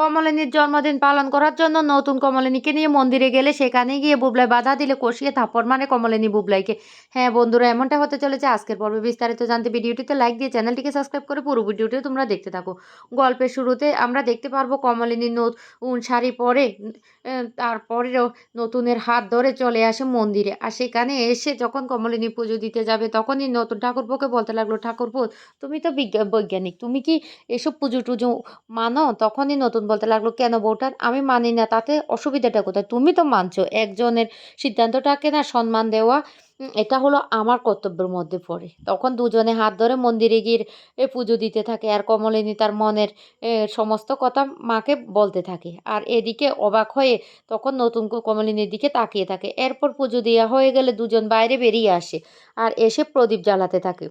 কমলিনীর জন্মদিন পালন করার জন্য নতুন কমলিনীকে নিয়ে মন্দিরে গেলে সেখানে গিয়ে বুবলাই বাধা দিলে কষিয়ে থাপ্পড় মানে কমলিনী বুবলাইকে। হ্যাঁ বন্ধুরা, এমনটা হতে চলেছে। আজকের পর্বে বিস্তারিত জানতে ভিডিওটিতে লাইক দিয়ে চ্যানেলটিকে সাবস্ক্রাইব করে পুরো ভিডিওটি তোমরা দেখতে থাকো। গল্পের শুরুতে আমরা দেখতে পারব কমলিনী নতুন শাড়ি পরে তারপরেও নতুনের হাত ধরে চলে আসে মন্দিরে। আর সেখানে এসে যখন কমলিনী পুজো দিতে যাবে, তখনই নতুন ঠাকুরপোকে বলতে লাগল, ঠাকুরপো, তুমি তো বিজ্ঞা, বৈজ্ঞানিক, তুমি কি এসব পুজো টুজো মানো? তখনই নতুন বলতে লাগল, কেন বউটার? আমি মানি না, তাতে অসুবিধাটা কোথায়? তুমি তো মানছো, একজনের সিদ্ধান্তটাকে না সম্মান দেওয়া এটা হলো আমার কর্তব্যের মধ্যে পড়ে। তখন দুজনে হাত ধরে মন্দিরে গিয়ে পুজো দিতে থাকে, আর কমলিনী তার মনের সমস্ত কথা মাকে বলতে থাকে। আর এদিকে অবাক হয়ে তখন নতুন কমলিনীর দিকে তাকিয়ে থাকে। এরপর পুজো দেওয়া হয়ে গেলে দুজন বাইরে বেরিয়ে আসে, আর এসে প্রদীপ জ্বালাতে থাকে।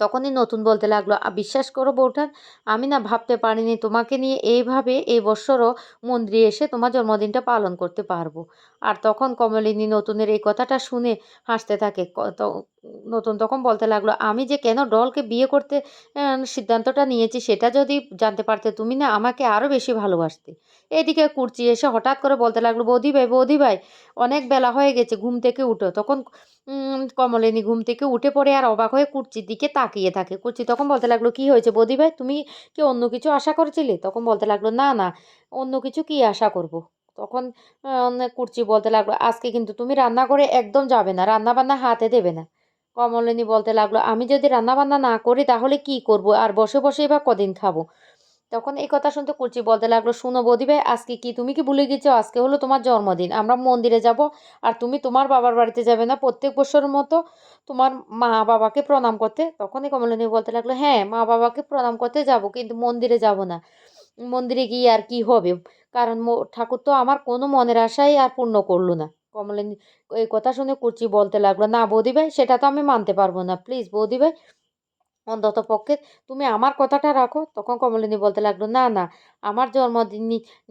তখনই নতুন বলতে লাগল "আ, বিশ্বাস করো বউঠান আমি না ভাবতে পারিনি তোমাকে নিয়ে এইভাবে এই বছরও মন্দিরে এসে তোমার জন্মদিনটা পালন করতে পারব। আর তখন কমলিনী নতুনের এই কথাটা শুনে হাসতে থাকে। নতুন তখন বলতে লাগল আমি যে কেন ডলকে বিয়ে করতে সিদ্ধান্তটা নিয়েছি সেটা যদি জানতে পারতে তুমি না আমাকে আরও বেশি ভালোবাসতে। এদিকে কুর্চি এসে হঠাৎ করে বলতে লাগল বৌদি ভাই বৌদি ভাই অনেক বেলা হয়ে গেছে ঘুম থেকে উঠো। তখন কমলিনী ঘুম থেকে উঠে পড়ে আর অবাক হয়ে কুর্চির দিকে তাকিয়ে থাকে। কুর্চি তখন বলতে লাগল, কি হয়েছে বৌদি ভাই? তুমি কি অন্য কিছু আশা করেছিলে? তখন বলতে লাগল, না না, অন্য কিছু কি আশা করব। তখন কুর্চি বলতে লাগল, আজকে কিন্তু তুমি রান্না করে একদম যাবে না রান্না বান্না হাতে দেবে না। কমলিনী বলতে লাগল, আমি যদি রান্না বান্না না করি তাহলে কি করব? আর বসে বসে বা কদিন খাব? তখন এই কথা শুনতে কুচি বলতে লাগল, শুনো বৌদি ভাই আজকে কি তুমি কি ভুলে গেছো? আজকে হলো তোমার জন্মদিন। আমরা মন্দিরে যাব আর তুমি তোমার বাবার বাড়িতে যাবে না? প্রত্যেক বছরের মতো তোমার মা বাবাকে প্রণাম করতে। তখনই কমলিনী বলতে লাগল হ্যাঁ মা বাবাকে প্রণাম করতে যাব, কিন্তু মন্দিরে যাব না। মন্দিরে গিয়ে আর কি হবে? কারণ ঠাকুর তো আমার কোনো মনের আশাই আর পূর্ণ করল না। কমলিনী এই কথা শুনে কুচি বলতে লাগল, না বৌদি ভাই সেটা তো আমি মানতে পারব না। প্লিজ বৌদি ভাই অন্তত পক্ষে তুমি আমার কথাটা রাখো। তখন কমলিনী বলতে লাগল, না না, আমার জন্মদিন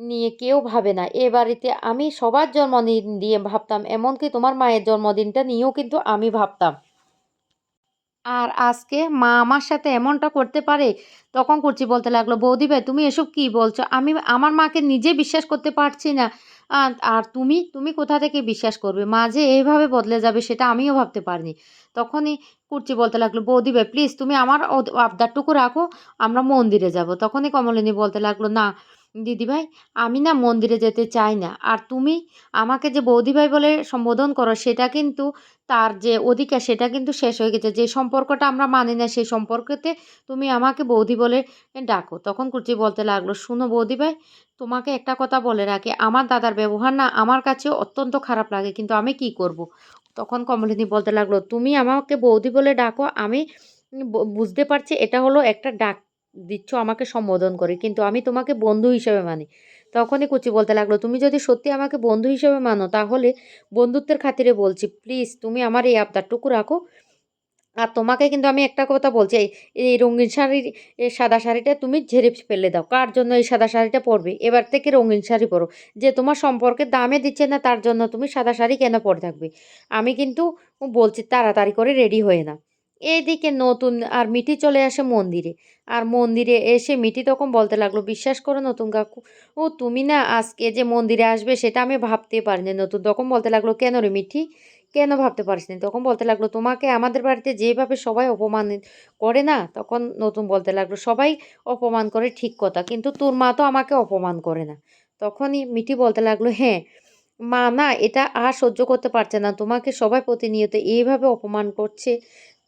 নিয়ে কেউ ভাবে না। এ বাড়িতে আমি সবার জন্মদিন দিয়ে ভাবতাম, এমনকি তোমার মায়ের জন্মদিনটা নিয়েও কিন্তু আমি ভাবতাম। আর আজকে মা আমার সাথে এমনটা করতে পারে? তখন কুচি বলতে লাগল, বৌদি ভাই, তুমি এসব কি বলছো? আমি, আমার মাকে নিজে বিশ্বাস করতে পারছি না। আর তুমি তুমি কোথা থেকে বিশ্বাস করবে? মা যে এইভাবে বদলে যাবে সেটা আমিও ভাবতে পারিনি। তখনই কুর্চি বলতে লাগল, বৌদি ভাই প্লিজ তুমি আমার আবদারটুকু রাখো, আমরা মন্দিরে যাব। তখনই কমলিনী বলতে লাগল, না দিদিভাই, আমি না মন্দিরে যেতে চাই না। আর তুমি আমাকে যে বৌদিভাই বলে সম্বোধন করো, সেটা কিন্তু তার যে অধিকার, সেটা কিন্তু শেষ হয়ে গেছে। যে সম্পর্কটা আমরা মানি না, সেই সম্পর্কতে তুমি আমাকে বৌদি বলে ডাকো। তখন কুচি বলতে লাগল, শুনো বৌদিভাই, তোমাকে একটা কথা বলে রাখি। আমার দাদার ব্যবহার না আমার কাছে অত্যন্ত খারাপ লাগে, কিন্তু আমি কি করব। তখন কমলিনী বলতে লাগল, তুমি আমাকে বৌদি বলে ডাকো, আমি বুঝতে পারছি এটা হলো একটা ডাক দিচ্ছ, আমাকে সম্বোধন করে। কিন্তু আমি তোমাকে বন্ধু হিসেবে মানি। তখনই কুচি বলতে লাগল, তুমি যদি সত্যি আমাকে বন্ধু হিসেবে মানো, তাহলে বন্ধুত্বের খাতিরে বলছি প্লিজ তুমি আমার এই আবদারটুকু রাখো। আর তোমাকে কিন্তু আমি একটা কথা বলছি, এই রঙিন শাড়ির, এই সাদা শাড়িটা তুমি ঝেড়ে ফেলে দাও। কার জন্য এই সাদা শাড়িটা পরবে? এবার থেকে রঙিন শাড়ি পরো। যে তোমার সম্পর্কে দামে দিচ্ছে না, তার জন্য তুমি সাদা শাড়ি কেন পরে থাকবে? আমি কিন্তু বলছি, তাড়াতাড়ি করে রেডি হয়ে না এইদিকে নতুন আর মিঠি চলে আসে মন্দিরে। আর মন্দিরে এসে মিটি তখন বলতে লাগল, বিশ্বাস করো নতুন কাকু, ও তুমি না আজকে যে মন্দিরে আসবে সেটা আমি ভাবতে পারিনি। নতুন তখন বলতে লাগল, কেন রে মিঠি? কেন ভাবতে পারিস নি? তখন বলতে লাগল, তোমাকে আমাদের বাড়িতে যেভাবে সবাই অপমান করে না? তখন নতুন বলতে লাগল, সবাই অপমান করে ঠিক কথা, কিন্তু তোর মা তো আমাকে অপমান করে না। তখনই মিঠি বলতে লাগল হ্যাঁ মা না এটা আর সহ্য করতে পারছে না। তোমাকে সবাই প্রতিনিয়ত এইভাবে অপমান করছে।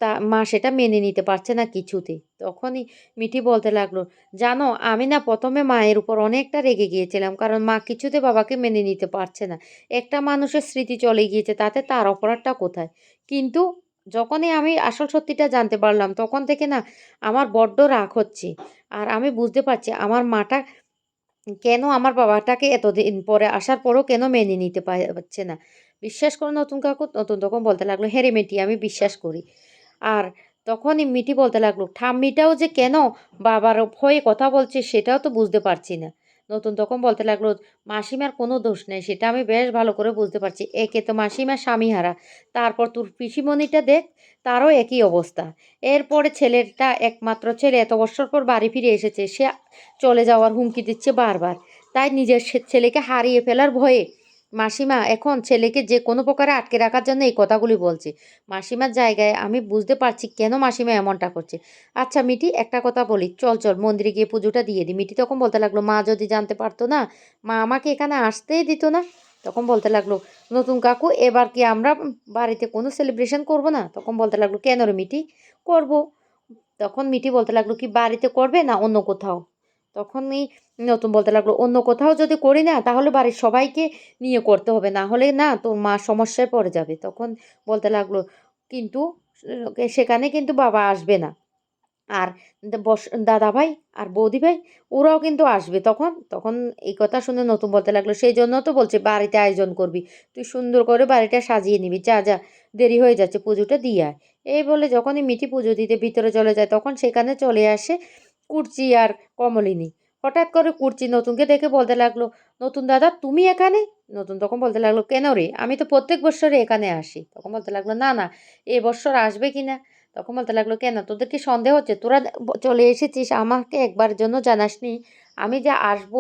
তা মা সেটা মেনে নিতে পারছে না কিছুতে তখনই মিঠি বলতে লাগল, জানো, আমি না প্রথমে মায়ের উপর অনেকটা রেগে গিয়েছিলাম, কারণ মা কিছুতে বাবাকে মেনে নিতে পারছে না। একটা মানুষের স্মৃতি চলে গিয়েছে, তাতে তার অপরাধটা কোথায়? কিন্তু যখনই আমি আসল সত্যিটা জানতে পারলাম, তখন থেকে না আমার বড্ড রাগ হচ্ছে। আর আমি বুঝতে পারছি, আমার মাটা কেন আমার বাবাটাকে এতদিন পরে আসার পরও কেন মেনে নিতে পারছে না। বিশ্বাস করো, নতুন কাকু, নতুন তখন বলতে লাগল হ্যাঁ রে মেটি আমি বিশ্বাস করি। আর তখনই মিটি বলতে লাগল, ঠাম্মিটাও যে কেন বাবার ভয়ে কথা বলছে সেটাও তো বুঝতে পারছি না। নতুন তখন বলতে লাগল, মাসিমার কোনো দোষ নেই, সেটা আমি বেশ ভালো করে বুঝতে পারছি। একে তো মাসিমার স্বামী হারা তারপর তোর পিসিমণিটা দেখ, তারও একই অবস্থা। এরপরে ছেলেটা, একমাত্র ছেলে, এত বছর পর বাড়ি ফিরে এসেছে, সে চলে যাওয়ার হুমকি দিচ্ছে বারবার। তাই নিজের ছেলেকে হারিয়ে ফেলার ভয়ে মাসিমা, এখন ছেলেকে যে কোনো প্রকারে আটকে রাখার জন্য এই কথাগুলি বলছে। মাসিমার জায়গায় আমি বুঝতে পারছি কেন মাসিমা এমনটা করছে। আচ্ছা মিটি একটা কথা বলি। চল চল, মন্দিরে গিয়ে পুজোটা দিয়ে দিই। মিটি তখন বলতে লাগল, মা যদি জানতে পারতো না, মা আমাকে এখানে আসতেই দিত না? তখন বলতে লাগল, নতুন কাকু, এবার কি আমরা বাড়িতে কোনো সেলিব্রেশন করব না? তখন বলতে লাগল, কেন রে মিটি করব। তখন মিটি বলতে লাগল, কি বাড়িতে করবে না অন্য কোথাও? তখনই নতুন বলতে লাগল, অন্য কোথাও যদি করি না, তাহলে বাড়ির সবাইকে নিয়ে করতে হবে। না হলে না, তোর মা সমস্যায় পড়ে যাবে। তখন বলতে লাগল, কিন্তু সেখানে কিন্তু বাবা আসবে না। আর বস, দাদা ভাই আর বৌদি ভাই, ওরাও কিন্তু আসবে তখন। তখন এই কথা শুনে নতুন বলতে লাগল, সেই জন্য তো বলছে বাড়িতে আয়োজন করবি। তুই সুন্দর করে বাড়িটা সাজিয়ে নিবি। যা যা, দেরি হয়ে যাচ্ছে, পুজোটা দিয়ে আয়। এই বলে যখনই মিঠি পুজো দিতে ভিতরে চলে যায়, তখন সেখানে চলে আসে কুর্চি আর কমলিনী হঠাৎ করে কুর্চি নতুনকে দেখে বলতে লাগল, নতুন দাদা, তুমি এখানে? নতুন তখন বলতে লাগল, কেন রে? আমি তো প্রত্যেক বছরে এখানে আসি। তখন বলতে লাগল, না না, এ বছর আসবে কি না? তখন বলতে লাগল, কেন? তোদের কি সন্দেহ হচ্ছে? তোরা চলে এসেছিস আমাকে একবার জন্য জানাসনি। আমি যে আসব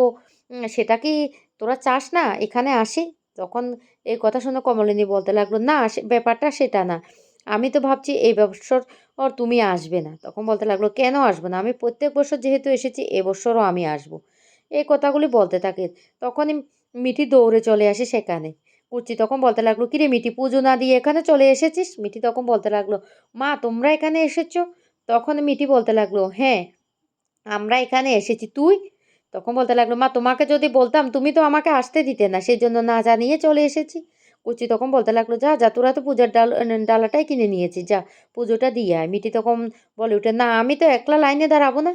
সেটা কি তোরা চাস না এখানে আসি? তখন এই কথা শুনে কমলিনী বলতে লাগল, না ব্যাপারটা সেটা না। আমি তো ভাবছি এই বছর ওর তুমি আসবে না। তখন বলতে লাগল, কেন আসব না? আমি প্রত্যেক বছর যেহেতু এসেছি এবছরও আমি আসব। এই কথাগুলি বলতে থাকে। তখনই মিঠি দৌড়ে চলে আসে সেখানে। কুচি তখন বলতে লাগল, কিরে মিঠি, পুজো না দিয়ে এখানে চলে এসেছিস? মিঠি তখন বলতে লাগল, মা, তোমরা এখানে এসেছ? তখন মিঠি বলতে লাগল হ্যাঁ আমরা এখানে এসেছি। তুই? তখন বলতে লাগল, মা, তোমাকে যদি বলতাম, তুমি তো আমাকে আসতে দিতে না সেই জন্য না জানিয়ে চলে এসেছি। কুচি তখন বলতে লাগল, যা যা, তোরা তো পূজার ডাল ডালাটাই কিনে নিয়েছিস, যা, পুজোটা দিয়ে আয়। মিটি তখন বলে উঠে, না, আমি তো একলা লাইনে দাঁড়াবো না।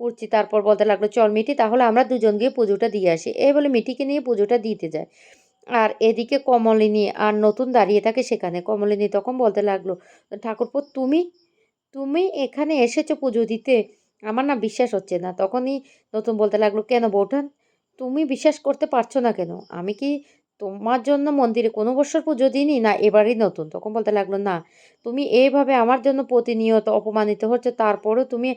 কুচি তারপর বলতে লাগল, চল মিটি তাহলে আমরা দুজন গিয়ে পুজোটা দিয়ে আসি। এই বলে মিটিকে নিয়ে পুজোটা দিতে যায়। আর এদিকে কমলিনী আর নতুন দাঁড়িয়ে থাকে সেখানে। কমলিনী তখন বলতে লাগল, ঠাকুরপো, তুমি তুমি এখানে এসেছ পুজো দিতে? আমার না বিশ্বাস হচ্ছে না। তখনই নতুন বলতে লাগল, কেন বৌঠান? তুমি বিশ্বাস করতে পারছ না কেন? আমি কি তোমার জন্য মন্দিরে কোনো বছর পুজো দিইনি, না এবারই নতুন। তখন বলতে লাগল, না, তুমি এইভাবে আমার জন্য প্রতিনিয়ত অপমানিত হচ্ছে, তারপরেও তুমি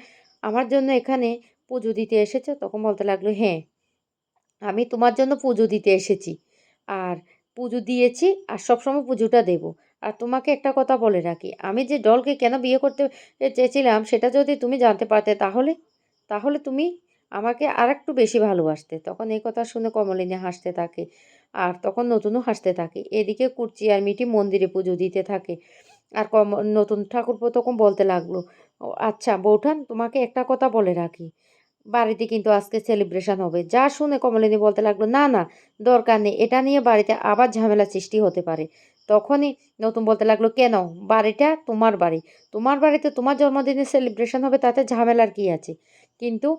আমার জন্য এখানে পুজো দিতে এসেছ? তখন বলতে লাগল হ্যাঁ আমি তোমার জন্য পুজো দিতে এসেছি। আর পুজো দিয়েছি, আর সবসময় পুজোটা দেব। আর তোমাকে একটা কথা বলে রাখি, আমি যে ডলকে কেন বিয়ে করতে চেয়েছিলাম, সেটা যদি তুমি জানতে পারতে তাহলে তাহলে তুমি আমাকে আর একটু বেশি ভালোবাসতে। তখন এই কথা শুনে কমলিনী হাসতে থাকে। আর তখন নতুনও হাসতে থাকে। এদিকে কুর্চি আর মিটি মন্দিরে পুজো দিতে থাকে। আর কম, নতুন ঠাকুরপো তখন বলতে লাগল আচ্ছা বৌঠান, তোমাকে একটা কথা বলে রাখি। বাড়িতে কিন্তু আজকে সেলিব্রেশন হবে। যা শুনে কমলিনী বলতে লাগল, না না, দরকার নেই। এটা নিয়ে বাড়িতে আবার ঝামেলা সৃষ্টি হতে পারে। তখনই নতুন বলতে লাগল কেন বাড়িটা তোমার বাড়ি। তোমার বাড়িতে তোমার জন্মদিনে সেলিব্রেশন হবে, তাতে ঝামেলার কি আছে? কিন্তু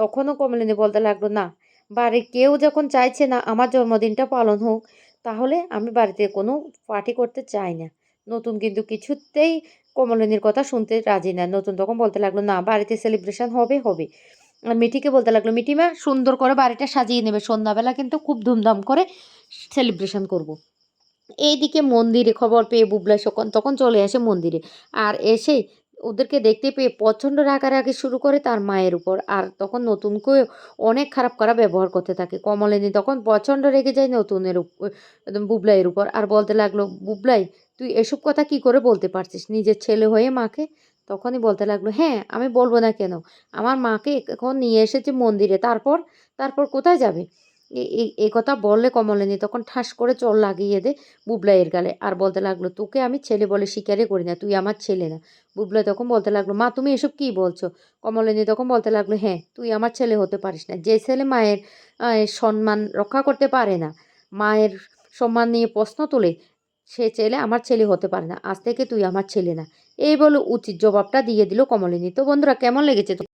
তখনও কমলিনী বলতে লাগল, না বাড়ির কেউ যখন চাইছে না আমার জন্মদিনটা পালন হোক, তাহলে আমি বাড়িতে কোনো পার্টি করতে চাই না। নতুন কিন্তু কিছুতেই কমলিনীর কথা শুনতে রাজি না। নতুন তখন বলতে লাগল, না, বাড়িতে সেলিব্রেশন হবে হবে। আর মিঠিকে বলতে লাগল, মিঠিমা, সুন্দর করে বাড়িটা সাজিয়ে নেবে। সন্ধ্যাবেলা কিন্তু খুব ধুমধাম করে সেলিব্রেশন করব। এইদিকে মন্দিরে খবর পেয়ে বুবলাই তখন চলে আসে মন্দিরে। আর এসে ওদেরকে দেখতে পেয়ে প্রচণ্ড রাগারাগি শুরু করে তার মায়ের উপর। আর তখন নতুনকে অনেক খারাপ খারাপ ব্যবহার করতে থাকে। কমলিনী তখন প্রচণ্ড রেগে যায় নতুনের একদম বুবলাইয়ের উপর আর বলতে লাগল, বুবলাই, তুই এসব কথা কি করে বলতে পারছিস? নিজের ছেলে হয়ে মাকে? তখনই বলতে লাগল হ্যাঁ আমি বলব না কেন? আমার মাকে এখন নিয়ে এসেছে মন্দিরে। তারপর? তারপর কোথায় যাবে? এই কথা বললে কমলিনী তখন ঠাস করে চল লাগিয়ে দে বুবলাইয়ের গালে। আর বলতে লাগল, তোকে আমি ছেলে বলে স্বীকারই করি না, তুই আমার ছেলে না। বুবলাই তখন বলতে লাগল, মা, তুমি এসব কী বলছো? কমলিনী তখন বলতে লাগল হ্যাঁ তুই আমার ছেলে হতে পারিস না। যে ছেলে মায়ের সম্মান রক্ষা করতে পারে না, মায়ের সম্মান নিয়ে প্রশ্ন তোলে, সে ছেলে আমার ছেলে হতে পারে না। আজ থেকে তুই আমার ছেলে না। এই বলে উচিত জবাবটা দিয়ে দিল কমলিনী তো বন্ধুরা, কেমন লেগেছে?